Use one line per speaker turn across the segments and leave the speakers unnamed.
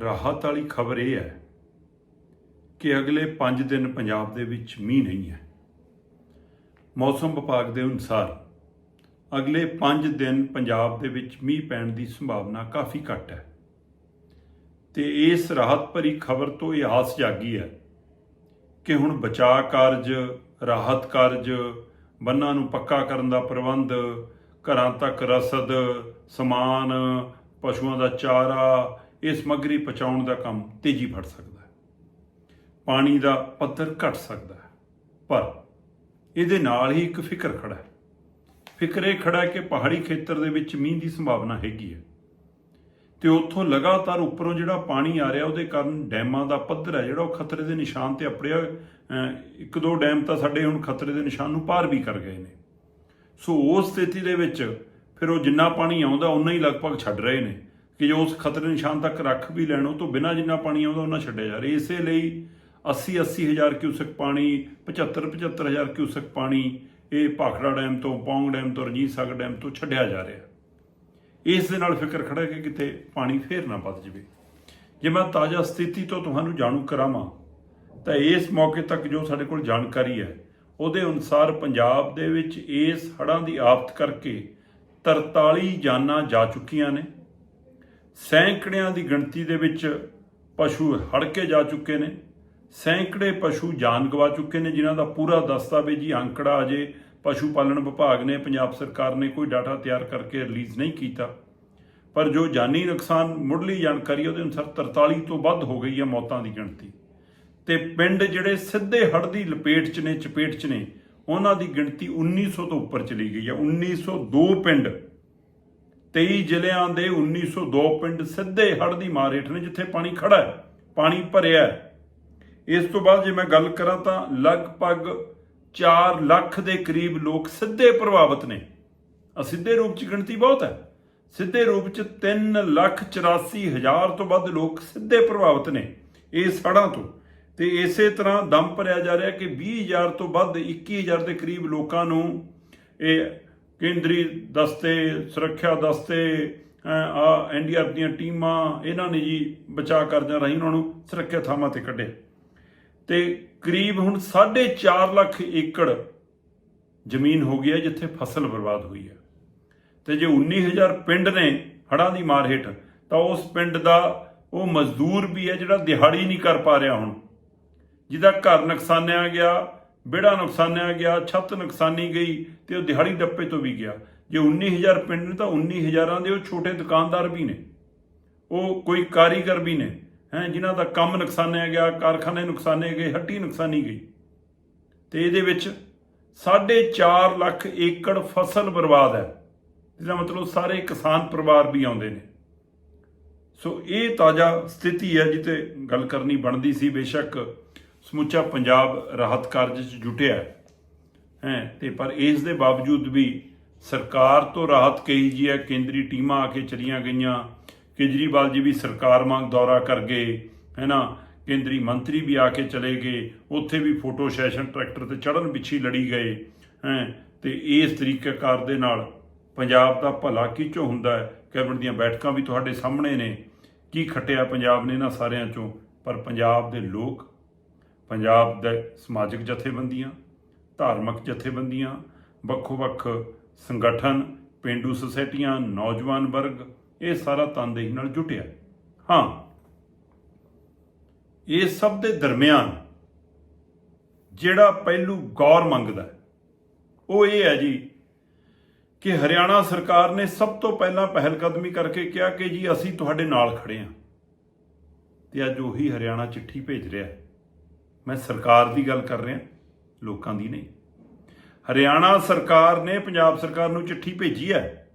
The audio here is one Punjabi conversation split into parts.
ਰਾਹਤ ਵਾਲੀ ਖਬਰ ਇਹ ਹੈ ਕਿ ਅਗਲੇ 5 ਦਿਨ ਪੰਜਾਬ ਦੇ ਵਿੱਚ ਮੀਂਹ ਨਹੀਂ ਹੈ। ਮੌਸਮ ਵਿਭਾਗ ਦੇ ਅਨੁਸਾਰ ਅਗਲੇ 5 ਦਿਨ ਪੰਜਾਬ ਦੇ ਵਿੱਚ ਮੀਂਹ ਪੈਣ ਦੀ ਸੰਭਾਵਨਾ ਕਾਫੀ ਘੱਟ ਹੈ ਤੇ ਇਸ ਰਾਹਤ ਭਰੀ ਖਬਰ ਤੋਂ ਇਹ ਆਸ ਜਾਗੀ ਹੈ ਕਿ ਹੁਣ ਬਚਾਅ ਕਾਰਜ, ਰਾਹਤ ਕਾਰਜ, ਬੰਨਾਂ ਨੂੰ ਪੱਕਾ ਕਰਨ ਦਾ ਪ੍ਰਬੰਧ, ਘਰਾਂ ਤੱਕ ਰਸਦ, ਸਮਾਨ, ਪਸ਼ੂਆਂ ਦਾ ਚਾਰਾ ਇਹ ਸਮੱਗਰੀ ਪਹੁੰਚਾਉਣ ਦਾ ਕੰਮ ਤੇਜ਼ੀ ਫੜ ਸਕਦਾ ਹੈ। ਪਾਣੀ ਦਾ ਪੱਧਰ ਘਟ ਸਕਦਾ ਹੈ, ਪਰ ਇਹਦੇ ਨਾਲ ਹੀ ਇੱਕ ਫਿਕਰ ਖੜਾ ਹੈ। ਫਿਕਰ ਇਹ ਖੜਾ ਹੈ ਕਿ ਪਹਾੜੀ ਖੇਤਰ ਦੇ ਵਿੱਚ ਮੀਂਹ ਦੀ ਸੰਭਾਵਨਾ ਹੈਗੀ ਹੈ ਤੇ ਉੱਥੋਂ ਲਗਾਤਾਰ ਉੱਪਰੋਂ ਜਿਹੜਾ ਪਾਣੀ ਆ ਰਿਹਾ, ਉਹਦੇ ਕਾਰਨ ਡੈਮਾਂ ਦਾ ਪੱਧਰ ਹੈ, ਜਿਹੜਾ ਉਹ ਖਤਰੇ ਦੇ ਨਿਸ਼ਾਨ ਤੇ ਅਪੜਿਆ ਇੱਕ ਦੋ ਡੈਮ ਤਾਂ ਸਾਡੇ ਹੁਣ ਖਤਰੇ ਦੇ ਨਿਸ਼ਾਨ ਨੂੰ ਪਾਰ ਵੀ ਕਰ ਗਏ ਨੇ। ਸੋ ਉਸ ਸਥਿਤੀ ਦੇ ਵਿੱਚ ਫਿਰ ਉਹ ਜਿੰਨਾ ਪਾਣੀ ਆਉਂਦਾ ਉਨਾ ਹੀ ਲਗਭਗ ਛੱਡ ਰਹੇ ਨੇ। ਕਿ ਜੋ ਉਸ ਖਤਰੇ ਨਿਸ਼ਾਨ ਤੱਕ ਰੱਖ ਵੀ ਲੈਣ, ਉਹ ਤੋਂ ਬਿਨਾਂ ਜਿੰਨਾ ਪਾਣੀ ਆਉਂਦਾ, ਉਹਨਾਂ ਛੱਡਿਆ ਜਾ ਰਿਹਾ। ਇਸੇ ਲਈ 80 80 ਹਜ਼ਾਰ ਕਿਊਸਕ ਪਾਣੀ 75 75 ਹਜ਼ਾਰ ਕਿਊਸਕ ਪਾਣੀ ਇਹ ਭਾਖੜਾ ਡੈਮ ਤੋਂ, ਪੌਂਗ ਡੈਮ ਤੋਂ, ਰਣਜੀਤ ਸਾਗਰ ਡੈਮ ਤੋਂ ਛੱਡਿਆ ਜਾ ਰਿਹਾ। ਇਸ ਦੇ ਨਾਲ ਫਿਕਰ ਖੜਾ ਕਿ ਕਿਤੇ ਪਾਣੀ ਫੇਰ ਨਾ ਵੱਧ ਜਾਵੇ। ਜੇ ਮੈਂ ਤਾਜ਼ਾ ਸਥਿਤੀ ਤੋਂ ਤੁਹਾਨੂੰ ਜਾਣੂ ਕਰਾਵਾਂ, ਤਾਂ ਇਸ ਮੌਕੇ ਤੱਕ ਜੋ ਸਾਡੇ ਕੋਲ ਜਾਣਕਾਰੀ ਹੈ, ਉਹਦੇ ਅਨੁਸਾਰ ਪੰਜਾਬ ਦੇ ਵਿੱਚ ਇਸ ਹੜ੍ਹਾਂ ਦੀ ਆਫਤ ਕਰਕੇ 43 ਜਾਨਾਂ ਜਾ ਚੁੱਕੀਆਂ ਨੇ। ਸੈਂਕੜਿਆਂ ਦੀ ਗਿਣਤੀ ਦੇ ਵਿੱਚ ਪਸ਼ੂ ਹੜ ਕੇ ਜਾ ਚੁੱਕੇ ਨੇ। ਸੈਂਕੜੇ ਪਸ਼ੂ ਜਾਨ ਗਵਾ ਚੁੱਕੇ ਨੇ, ਜਿਨ੍ਹਾਂ ਦਾ ਪੂਰਾ ਦਸਤਾਵੇਜ਼ੀ ਅੰਕੜਾ ਅਜੇ ਪਸ਼ੂ ਪਾਲਣ ਵਿਭਾਗ ਨੇ, ਪੰਜਾਬ ਸਰਕਾਰ ਨੇ ਕੋਈ ਡਾਟਾ ਤਿਆਰ ਕਰਕੇ ਰਿਲੀਜ਼ ਨਹੀਂ ਕੀਤਾ। ਪਰ ਜੋ ਜਾਨੀ ਨੁਕਸਾਨ ਮੁੱਢਲੀ ਜਾਣਕਾਰੀ ਉਹਦੇ ਅਨੁਸਾਰ 43 ਤੋਂ ਵੱਧ ਹੋ ਗਈ ਹੈ ਮੌਤਾਂ ਦੀ ਗਿਣਤੀ। ਤੇ ਪਿੰਡ ਜਿਹੜੇ ਸਿੱਧੇ ਹੜ੍ਹ ਦੀ ਲਪੇਟ 'ਚ ਨੇ, ਚਪੇਟ 'ਚ ਨੇ, ਉਹਨਾਂ ਦੀ ਗਿਣਤੀ 1900 ਤੋਂ ਉੱਪਰ ਚਲੀ ਗਈ ਹੈ 1902 ਪਿੰਡ 23 ਜ਼ਿਲ੍ਹਿਆਂ ਦੇ 1902 ਪਿੰਡ ਸਿੱਧੇ ਹੜ੍ਹ ਦੀ ਮਾਰ ਹੇਠ ਨੇ ਜਿੱਥੇ ਪਾਣੀ ਖੜਾ ਹੈ, ਪਾਣੀ ਭਰਿਆ ਹੈ। ਇਸ ਤੋਂ ਬਾਅਦ ਜੇ ਮੈਂ ਗੱਲ ਕਰਾਂ ਤਾਂ ਲਗਭਗ 4 ਲੱਖ ਦੇ ਕਰੀਬ ਲੋਕ ਸਿੱਧੇ ਪ੍ਰਭਾਵਿਤ ਨੇ। ਅਸਿੱਧੇ ਰੂਪ 'ਚ ਗਿਣਤੀ ਬਹੁਤ ਹੈ। ਸਿੱਧੇ ਰੂਪ 'ਚ 3 ਲੱਖ 84 ਹਜ਼ਾਰ ਤੋਂ ਵੱਧ ਲੋਕ ਸਿੱਧੇ ਪ੍ਰਭਾਵਿਤ ਨੇ ਇਸ ਹੜ੍ਹਾਂ ਤੋਂ। ਤੇ ਇਸੇ ਤਰ੍ਹਾਂ ਦਮ ਭਰਿਆ ਜਾ ਰਿਹਾ ਕਿ 20000 ਤੋਂ ਵੱਧ 21000 ਦੇ ਕਰੀਬ ਲੋਕਾਂ ਨੂੰ ਇਹ ਕੇਂਦਰੀ ਦਸਤੇ, ਸੁਰੱਖਿਆ ਦਸਤੇ ਆ ਐਨਡੀਆਰ ਦੀਆਂ ਟੀਮਾਂ, ਇਹਨਾਂ ਨੇ ਜੀ ਬਚਾਅ ਕਰਦਿਆਂ ਰਹੀ ਉਹਨਾਂ ਨੂੰ ਸੁਰੱਖਿਅਤ ਥਾਵਾਂ ਤੇ ਕੱਢਿਆ। ਤੇ ਕਰੀਬ ਹੁਣ 4.5 ਲੱਖ ਏਕੜ ਜ਼ਮੀਨ ਹੋ ਗਈ ਹੈ ਜਿੱਥੇ ਫਸਲ ਬਰਬਾਦ ਹੋਈ ਹੈ। ਤੇ ਜੇ 19000 ਪਿੰਡ ਨੇ ਹੜ੍ਹਾਂ ਦੀ ਮਾਰ ਹੇਠ, ਤਾਂ ਉਸ ਪਿੰਡ ਦਾ ਉਹ ਮਜ਼ਦੂਰ ਵੀ ਹੈ ਜਿਹੜਾ ਦਿਹਾੜੀ ਨਹੀਂ ਕਰ ਪਾ ਰਿਹਾ ਹੁਣ, ਜਿਹਦਾ ਘਰ ਨੁਕਸਾਨਿਆ ਗਿਆ ਵਿਹੜਾ ਨੁਕਸਾਨਿਆ ਗਿਆ, ਛੱਤ ਨੁਕਸਾਨੀ ਗਈ ਤੇ ਉਹ ਦਿਹਾੜੀ ਡੱਪੇ ਤੋਂ ਵੀ ਗਿਆ। ਜੇ 19000 ਪਿੰਡ ਨੇ ਤਾਂ 19000ਾਂ ਦੇ ਉਹ ਛੋਟੇ ਦੁਕਾਨਦਾਰ ਵੀ ਨੇ। ਉਹ ਕੋਈ ਕਾਰੀਗਰ ਵੀ ਨੇ, ਹੈ, ਜਿਨ੍ਹਾਂ ਦਾ ਕੰਮ ਨੁਕਸਾਨਿਆ ਗਿਆ, ਕਾਰਖਾਨੇ ਨੁਕਸਾਨੇ ਗਏ, ਹੱਟੀ ਨੁਕਸਾਨੀ ਗਈ। ਤੇ ਇਹਦੇ ਵਿੱਚ 4.5 ਲੱਖ ਏਕੜ ਫਸਲ ਬਰਬਾਦ ਹੈ, ਜਿਹਦਾ ਮਤਲਬ ਸਾਰੇ ਕਿਸਾਨ ਪਰਿਵਾਰ ਵੀ ਆਉਂਦੇ ਨੇ। ਸੋ ਇਹ ਤਾਜ਼ਾ ਸਥਿਤੀ ਹੈ ਜਿੱਤੇ ਗੱਲ ਕਰਨੀ ਬਣਦੀ ਸੀ ਬੇਸ਼ੱਕ। ਸਮੁੱਚਾ ਪੰਜਾਬ ਰਾਹਤ ਕਾਰਜ 'ਚ ਜੁਟਿਆ ਹੈ। ਹੈਂ, ਤੇ ਪਰ ਇਸ ਦੇ ਬਾਵਜੂਦ ਵੀ ਸਰਕਾਰ ਤੋਂ ਰਾਹਤ ਕਹੀ ਜੀ ਹੈ, ਕੇਂਦਰੀ ਟੀਮਾਂ ਆ ਕੇ ਚਲੀਆਂ ਗਈਆਂ, ਕੇਜਰੀਵਾਲ ਜੀ ਵੀ ਸਰਕਾਰ ਮੰਗ ਦੌਰਾ ਕਰ ਗਏ ਹੈ ਨਾ ਕੇਂਦਰੀ ਮੰਤਰੀ ਵੀ ਆ ਕੇ ਚਲੇ ਗਏ, ਉੱਥੇ ਵੀ ਫੋਟੋ ਸੈਸ਼ਨ ਟਰੈਕਟਰ ਤੇ ਚੜਨ ਪਿੱਛੇ ਲੜੀ ਗਏ, ਹੈਂ? ਤੇ ਇਸ ਤਰੀਕੇਕਾਰ ਦੇ ਨਾਲ ਪੰਜਾਬ ਦਾ ਭਲਾ ਕਿਚੋ ਹੁੰਦਾ ਹੈ? ਕੈਬਨਿਟ ਦੀਆਂ ਬੈਠਕਾਂ ਵੀ ਤੁਹਾਡੇ ਸਾਹਮਣੇ ਨੇ। ਕੀ ਖੱਟਿਆ ਪੰਜਾਬ ਨੇ ਇਹਨਾਂ ਸਾਰਿਆਂ ਚੋਂ? ਪਰ ਪੰਜਾਬ ਦੇ ਲੋਕ ਪੰਜਾਬ ਦੇ ਸਮਾਜਿਕ ਜਥੇਬੰਦੀਆਂ, ਧਾਰਮਿਕ ਜਥੇਬੰਦੀਆਂ, ਵੱਖੋ-ਵੱਖ ਸੰਗਠਨ, ਪਿੰਡੂ ਸੁਸਾਇਟੀਆਂ, ਨੌਜਵਾਨ ਵਰਗ, ਇਹ ਸਾਰਾ ਤਨਦੇਹੀ ਨਾਲ ਜੁਟਿਆ। ਹਾਂ, ਇਹ ਸਭ ਦੇ ਦਰਮਿਆਨ ਜਿਹੜਾ ਪਹਿਲੂ ਗੌਰ ਮੰਗਦਾ ਉਹ ਇਹ ਹੈ ਜੀ ਕਿ ਹਰਿਆਣਾ ਸਰਕਾਰ ਨੇ ਸਭ ਤੋਂ ਪਹਿਲਾਂ ਪਹਿਲ ਕਦਮੀ ਕਰਕੇ ਕਿਹਾ ਕਿ ਜੀ ਅਸੀਂ ਤੁਹਾਡੇ ਨਾਲ ਖੜੇ ਹਾਂ ਤੇ ਅੱਜ ਉਹੀ ਹਰਿਆਣਾ ਚਿੱਠੀ ਭੇਜ ਰਿਹਾ ਹੈ। ਮੈਂ ਸਰਕਾਰ ਦੀ ਗੱਲ ਕਰ ਰਿਹਾ, ਲੋਕਾਂ ਦੀ ਨਹੀਂ। ਹਰਿਆਣਾ ਸਰਕਾਰ ਨੇ, ਪੰਜਾਬ ਸਰਕਾਰ ਨੂੰ ਚਿੱਠੀ ਭੇਜੀ ਹੈ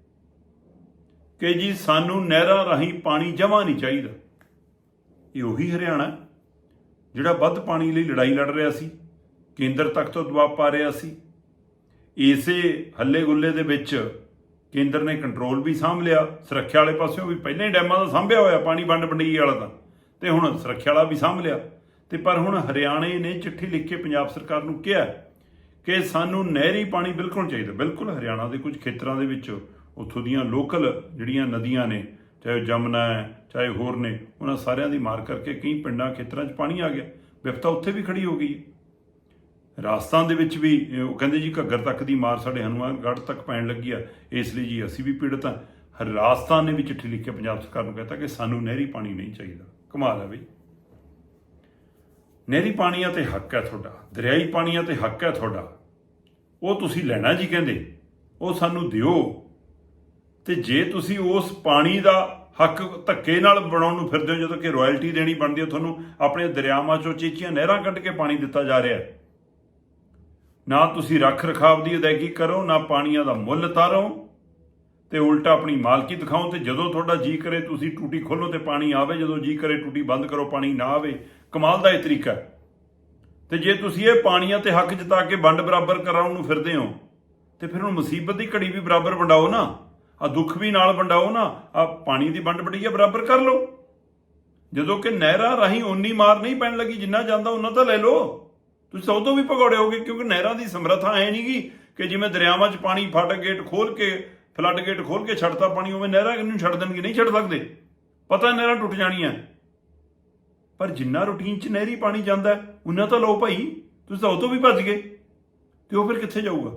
ਕਿ ਜੀ ਸਾਨੂੰ ਨਹਿਰਾਂ ਰਾਹੀਂ ਪਾਣੀ ਜਮਾ ਨਹੀਂ ਚਾਹੀਦਾ। ਇਹ ਉਹੀ ਹਰਿਆਣਾ ਜਿਹੜਾ ਵੱਧ ਪਾਣੀ ਲਈ ਲੜਾਈ ਲੜ ਰਿਹਾ ਸੀ, ਕੇਂਦਰ ਤੱਕ ਤੋਂ ਦਬਾਅ ਪਾ ਰਿਹਾ ਸੀ। ਇਸੇ ਹੱਲੇ ਗੁੱਲੇ ਦੇ ਵਿੱਚ ਕੇਂਦਰ ਨੇ ਕੰਟਰੋਲ ਵੀ ਸਾਂਭ ਲਿਆ। ਸੁਰੱਖਿਆ ਵਾਲੇ ਪਾਸਿਓਂ ਵੀ ਪਹਿਲਾਂ ਹੀ ਡੈਮਾਂ ਦਾ ਸਾਂਭਿਆ ਹੋਇਆ, ਪਾਣੀ ਵੰਡ ਵੰਡਈ ਵਾਲਾ ਤਾਂ। ਤੇ ਹੁਣ ਸੁਰੱਖਿਆ ਵਾਲਾ ਵੀ ਸਾਂਭ ਲਿਆ। ਤੇ ਪਰ ਹੁਣ ਹਰਿਆਣੇ ਨੇ ਚਿੱਠੀ ਲਿਖ ਕੇ ਪੰਜਾਬ ਸਰਕਾਰ ਨੂੰ ਕਿਹਾ ਕਿ ਸਾਨੂੰ ਨਹਿਰੀ ਪਾਣੀ ਬਿਲਕੁਲ ਚਾਹੀਦਾ। ਬਿਲਕੁਲ ਹਰਿਆਣਾ ਦੇ ਕੁਝ ਖੇਤਰਾਂ ਦੇ ਵਿੱਚ ਉੱਥੋਂ ਦੀਆਂ ਲੋਕਲ ਜਿਹੜੀਆਂ ਨਦੀਆਂ ਨੇ, ਚਾਹੇ ਜਮਨਾ ਹੈ, ਚਾਹੇ ਹੋਰ ਨੇ, ਉਹਨਾਂ ਸਾਰਿਆਂ ਦੀ ਮਾਰ ਕਰਕੇ ਕਈ ਪਿੰਡਾਂ, ਖੇਤਰਾਂ 'ਚ ਪਾਣੀ ਆ ਗਿਆ। ਵਿਪਤਾ ਉੱਥੇ ਵੀ ਖੜੀ ਹੋ ਗਈ ਹੈ। ਰਾਜਸਥਾਨ ਦੇ ਵਿੱਚ ਵੀ ਉਹ ਕਹਿੰਦੇ ਜੀ ਘੱਗਰ ਤੱਕ ਦੀ ਮਾਰ ਸਾਡੇ ਹਨੂਮਾਨਗੜ੍ਹ ਤੱਕ ਪੈਣ ਲੱਗੀ ਆ, ਇਸ ਲਈ ਜੀ ਅਸੀਂ ਵੀ ਪੀੜਤ ਹਾਂ। ਰਾਜਸਥਾਨ ਨੇ ਵੀ ਚਿੱਠੀ ਲਿਖ ਕੇ ਪੰਜਾਬ ਸਰਕਾਰ ਨੂੰ ਕਹਿੰਦਾ ਕਿ ਸਾਨੂੰ ਨਹਿਰੀ ਪਾਣੀ ਨਹੀਂ ਚਾਹੀਦਾ। ਕਮਾਲ ਹੈ ਬਈ। ਨਹਿਰੀ ਪਾਣੀਆਂ ਤੇ ਹੱਕ ਹੈ ਤੁਹਾਡਾ, ਦਰਿਆਈ ਪਾਣੀਆਂ ਤੇ ਹੱਕ ਹੈ ਤੁਹਾਡਾ। ਉਹ ਤੁਸੀਂ ਲੈਣਾ ਜੀ ਕਹਿੰਦੇ, ਉਹ ਸਾਨੂੰ ਦਿਓ। ਤੇ ਜੇ ਤੁਸੀਂ ਉਸ ਪਾਣੀ ਦਾ ਹੱਕ ਧੱਕੇ ਨਾਲ ਬਣਾਉਣ ਨੂੰ ਫਿਰਦੇ ਹੋ, ਜਦੋਂ ਕਿ ਰਾਇਲਟੀ ਦੇਣੀ ਬਣਦੀ ਹੈ, ਤੁਹਾਨੂੰ ਆਪਣੇ ਦਰਿਆਵਾਂ ਚੋਂ ਚੀਚੀਆਂ ਨਹਿਰਾਂ ਕੱਢ ਕੇ ਪਾਣੀ ਦਿੱਤਾ ਜਾ ਰਿਹਾ ਹੈ। ਨਾ ਤੁਸੀਂ ਰੱਖ ਰਖਾਵ ਦੀ ਅਦਾਇਗੀ ਕਰੋ, ਨਾ ਪਾਣੀਆਂ ਦਾ ਮੁੱਲ ਤਾਰੋ ਤੇ ਉਲਟਾ ਆਪਣੀ ਮਾਲਕੀ ਦਿਖਾਓ ਤੇ ਜਦੋਂ ਤੁਹਾਡਾ ਜੀ ਕਰੇ ਤੁਸੀਂ ਟੂਟੀ ਖੋਲੋ ਤੇ ਪਾਣੀ ਆਵੇ, ਜਦੋਂ ਜੀ ਕਰੇ ਟੂਟੀ ਬੰਦ ਕਰੋ, ਪਾਣੀ ਨਾ ਆਵੇ। ਕਮਾਲ ਦਾ ਇਹ ਤਰੀਕਾ ਹੈ। ਤੇ ਜੇ ਤੁਸੀਂ ਇਹ ਪਾਣੀਆਂ ਤੇ ਹੱਕ ਜਤਾ ਕੇ ਵੰਡ ਬਰਾਬਰ ਕਰਾਉਣ ਨੂੰ ਫਿਰਦੇ ਹੋ, ਤੇ ਫਿਰ ਹੁਣ ਮੁਸੀਬਤ ਦੀ ਘੜੀ ਵੀ ਬਰਾਬਰ ਵੰਡਾਓ ਨਾ। ਆ ਦੁੱਖ ਵੀ ਨਾਲ ਵੰਡਾਓ ਨਾ। ਆ ਪਾਣੀ ਦੀ ਵੰਡ ਵੰਡੀਏ ਬਰਾਬਰ ਕਰ ਲਓ। ਜਦੋਂ ਕਿ ਨਹਿਰਾਂ ਰਾਹੀਂ ਓਨੀ ਮਾਰ ਨਹੀਂ ਪੈਣ ਲੱਗੀ, ਜਿੰਨਾ ਜਾਂਦਾ ਉਹਨਾਂ ਤਾਂ ਲੈ ਲਓ। ਤੁਸੀਂ ਸਭ ਤੋਂ ਵੀ ਭਗੌੜੇ ਹੋਗੇ, ਕਿਉਂਕਿ ਨਹਿਰਾਂ ਦੀ ਸਮਰੱਥਾ ਐ ਨਹੀਂਗੀ ਕਿ ਜਿਵੇਂ ਦਰਿਆਵਾਂ 'ਚ ਪਾਣੀ ਫਟ ਗੇਟ ਖੋਲ ਕੇ ਫਲੱਡ ਗੇਟ ਖੋਲ ਕੇ ਛੱਡਤਾ ਪਾਣੀ ਉਵੇਂ ਨਹਿਰਾਂ ਨੂੰ ਛੱਡ ਦੇਣਗੇ ਨਹੀਂ ਛੱਡ ਸਕਦੇ। ਪਤਾ ਨਹਿਰਾਂ ਟੁੱਟ ਜਾਣੀਆਂ। ਪਰ ਜਿੰਨਾ ਰੂਟੀਨ 'ਚ ਨਹਿਰੀ ਪਾਣੀ ਜਾਂਦਾ ਹੈ, ਉਨਾ ਤਾਂ ਲਓ ਭਾਈ ਤੁਸੀਂ ਤਾਂ ਉਹ ਤੋਂ ਵੀ ਭੱਜ ਗਏ। ਤੇ ਉਹ ਫਿਰ ਕਿੱਥੇ ਜਾਊਗਾ?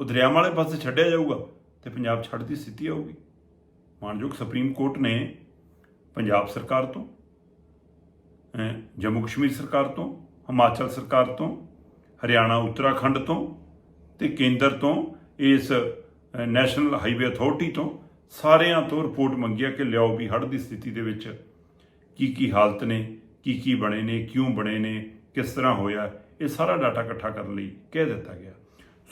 ਉਹ ਦਰਿਆਵਾਂ ਵਾਲੇ ਪਾਸੇ ਛੱਡਿਆ ਜਾਊਗਾ ਤੇ ਪੰਜਾਬ ਛੱਡ ਦੀ ਸਥਿਤੀ ਆਊਗੀ। ਮਾਨਯੋਗ ਸੁਪਰੀਮ ਕੋਰਟ ਨੇ ਪੰਜਾਬ ਸਰਕਾਰ ਤੋਂ ਜੰਮੂ ਕਸ਼ਮੀਰ ਸਰਕਾਰ ਤੋਂ ਹਿਮਾਚਲ ਸਰਕਾਰ ਤੋਂ ਹਰਿਆਣਾ ਉੱਤਰਾਖੰਡ ਤੋਂ ਤੇ ਕੇਂਦਰ ਤੋਂ ਇਸ ਨੈਸ਼ਨਲ ਹਾਈਵੇ ਅਥਾਰਟੀ ਤੋਂ ਸਾਰਿਆਂ ਤੋਂ ਰਿਪੋਰਟ ਮੰਗੀ ਹੈ ਕਿ ਲਿਆਓ ਵੀ ਹੜ੍ਹ ਦੀ ਸਥਿਤੀ ਦੇ ਵਿੱਚ ਕੀ ਕੀ ਹਾਲਤ ਨੇ, ਕੀ ਕੀ ਬਣੇ ਨੇ, ਕਿਉਂ ਬਣੇ ਨੇ, ਕਿਸ ਤਰ੍ਹਾਂ ਹੋਇਆ, ਇਹ ਸਾਰਾ ਡਾਟਾ ਇਕੱਠਾ ਕਰਨ ਲਈ ਕਹਿ ਦਿੱਤਾ ਗਿਆ।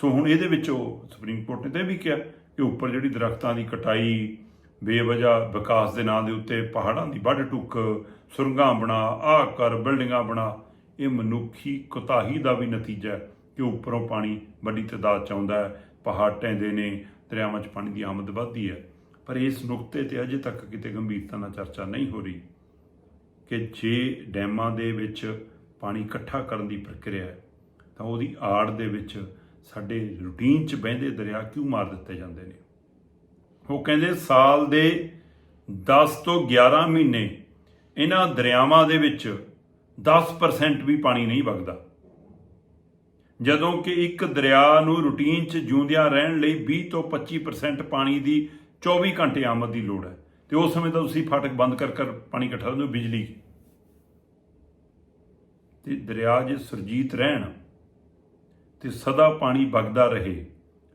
ਸੋ ਹੁਣ ਇਹਦੇ ਵਿੱਚ ਉਹ ਸੁਪਰੀਮ ਕੋਰਟ ਨੇ ਤੇ ਵੀ ਕਿਹਾ ਕਿ ਉੱਪਰ ਜਿਹੜੀ ਦਰਖਤਾਂ ਦੀ ਕਟਾਈ ਬੇਵਜਾ ਵਿਕਾਸ ਦੇ ਨਾਂ ਦੇ ਉੱਤੇ ਪਹਾੜਾਂ ਦੀ ਵੱਢ ਟੁੱਕ, ਸੁਰੰਗਾਂ ਬਣਾ, ਆਹ ਕਰ ਬਿਲਡਿੰਗਾਂ ਬਣਾ, ਇਹ ਮਨੁੱਖੀ ਕੁਤਾਹੀ ਦਾ ਵੀ ਨਤੀਜਾ ਹੈ ਕਿ ਉੱਪਰੋਂ ਪਾਣੀ ਵੱਡੀ ਤਾਦਾਦ ਚ ਆਉਂਦਾ ਹੈ। ਪਹਾੜ ਟੈਂਦੇ ਨੇ, ਦਰਿਆਵਾਂ 'ਚ ਪਾਣੀ ਦੀ ਆਮਦ ਵੱਧਦੀ ਹੈ। ਪਰ ਇਸ ਨੁਕਤੇ ਤੇ ਅਜੇ ਤੱਕ ਕਿਤੇ ਗੰਭੀਰਤਾ ਨਾਲ ਚਰਚਾ ਨਹੀਂ ਹੋ ਰਹੀ ਕਿ ਜੇ ਡੈਮਾਂ ਦੇ ਵਿੱਚ ਪਾਣੀ ਇਕੱਠਾ ਕਰਨ ਦੀ ਪ੍ਰਕਿਰਿਆ ਹੈ, ਤਾਂ ਉਹਦੀ ਆੜ ਦੇ ਵਿੱਚ ਸਾਡੇ ਰੂਟੀਨ 'ਚ ਬਹਿੰਦੇ ਦਰਿਆ ਕਿਉਂ ਮਾਰ ਦਿੱਤੇ ਜਾਂਦੇ ਨੇ? ਉਹ ਕਹਿੰਦੇ ਸਾਲ ਦੇ 10 ਤੋਂ 11 ਮਹੀਨੇ ਇਹਨਾਂ ਦਰਿਆਵਾਂ ਦੇ ਵਿੱਚ 10% ਵੀ ਪਾਣੀ ਨਹੀਂ ਵਗਦਾ। ਜਦੋਂ ਕਿ ਇੱਕ ਦਰਿਆ ਨੂੰ ਰੂਟੀਨ 'ਚ ਜਿਉਂਦਿਆਂ ਰਹਿਣ ਲਈ 20 ਤੋਂ 25% ਪਾਣੀ ਦੀ 24 ਘੰਟੇ ਆਮਦ ਦੀ ਲੋੜ ਹੈ। ਤੇ ਉਸ ਸਮੇਂ ਤਾਂ ਤੁਸੀਂ ਫਾਟਕ ਬੰਦ ਕਰ ਕਰ ਪਾਣੀ ਇਕੱਠਾ ਕਰਦੇ ਹੋ, ਬਿਜਲੀ ਤੇ ਦਰਿਆ ਜੇ ਸੁਰਜੀਤ ਰਹਿਣ ਤੇ ਸਦਾ ਪਾਣੀ ਵਗਦਾ ਰਹੇ,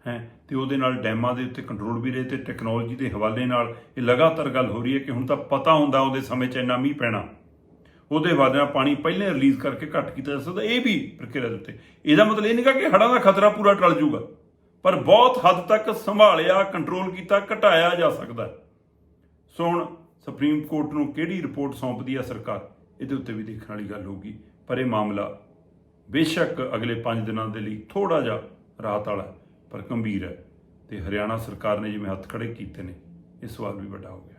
ਹੈ, ਤੇ ਉਹਦੇ ਨਾਲ ਡੈਮਾਂ ਦੇ ਉੱਤੇ ਕੰਟਰੋਲ ਵੀ ਰਹੇ ਤੇ ਟੈਕਨੋਲੋਜੀ ਦੇ ਹਵਾਲੇ ਨਾਲ ਇਹ ਲਗਾਤਾਰ ਗੱਲ ਹੋ ਰਹੀ ਹੈ ਕਿ ਹੁਣ ਤਾਂ ਪਤਾ ਹੁੰਦਾ ਉਹਦੇ ਸਮੇਂ 'ਚ ਇੰਨਾ ਮੀਂਹ ਪੈਣਾ। ਉਹਦੇ ਹਵਾਲੇ ਨਾਲ ਪਾਣੀ ਪਹਿਲੇ ਰਿਲੀਜ਼ ਕਰਕੇ ਘੱਟ ਕੀਤਾ ਜਾ ਸਕਦਾ, ਇਹ ਵੀ ਪ੍ਰਕਿਰਿਆ ਦੇ ਉੱਤੇ। ਇਹਦਾ ਮਤਲਬ ਇਹ ਨਹੀਂਗਾ ਕਿ ਹੜ੍ਹਾਂ ਦਾ ਖਤਰਾ ਪੂਰਾ ਟਲ ਜਾਊਗਾ, ਪਰ ਬਹੁਤ ਹੱਦ ਤੱਕ ਸੰਭਾਲਿਆ ਕੰਟਰੋਲ ਕੀਤਾ, ਘਟਾਇਆ ਜਾ ਸਕਦਾ। ਸੋ ਹੁਣ ਸੁਪਰੀਮ ਕੋਰਟ ਨੂੰ ਕਿਹੜੀ ਰਿਪੋਰਟ ਸੌਂਪਦੀ ਹੈ ਸਰਕਾਰ? ਇਹਦੇ ਉੱਤੇ ਵੀ ਦੇਖਣ ਵਾਲੀ ਗੱਲ ਹੋਊਗੀ, ਪਰ ਇਹ ਮਾਮਲਾ ਬੇਸ਼ੱਕ ਅਗਲੇ 5 ਦਿਨਾਂ ਦੇ ਲਈ ਥੋੜਾ ਜਿਹਾ ਰਾਹਤ ਵਾਲਾ ਪਰ ਗੰਭੀਰ ਹੈ। ਤੇ ਹਰਿਆਣਾ ਸਰਕਾਰ ਨੇ ਜਿਵੇਂ ਹੱਥ ਖੜੇ ਕੀਤੇ ਨੇ, ਇਹ ਸਵਾਲ ਵੀ ਵੱਡਾ ਹੋ ਗਿਆ।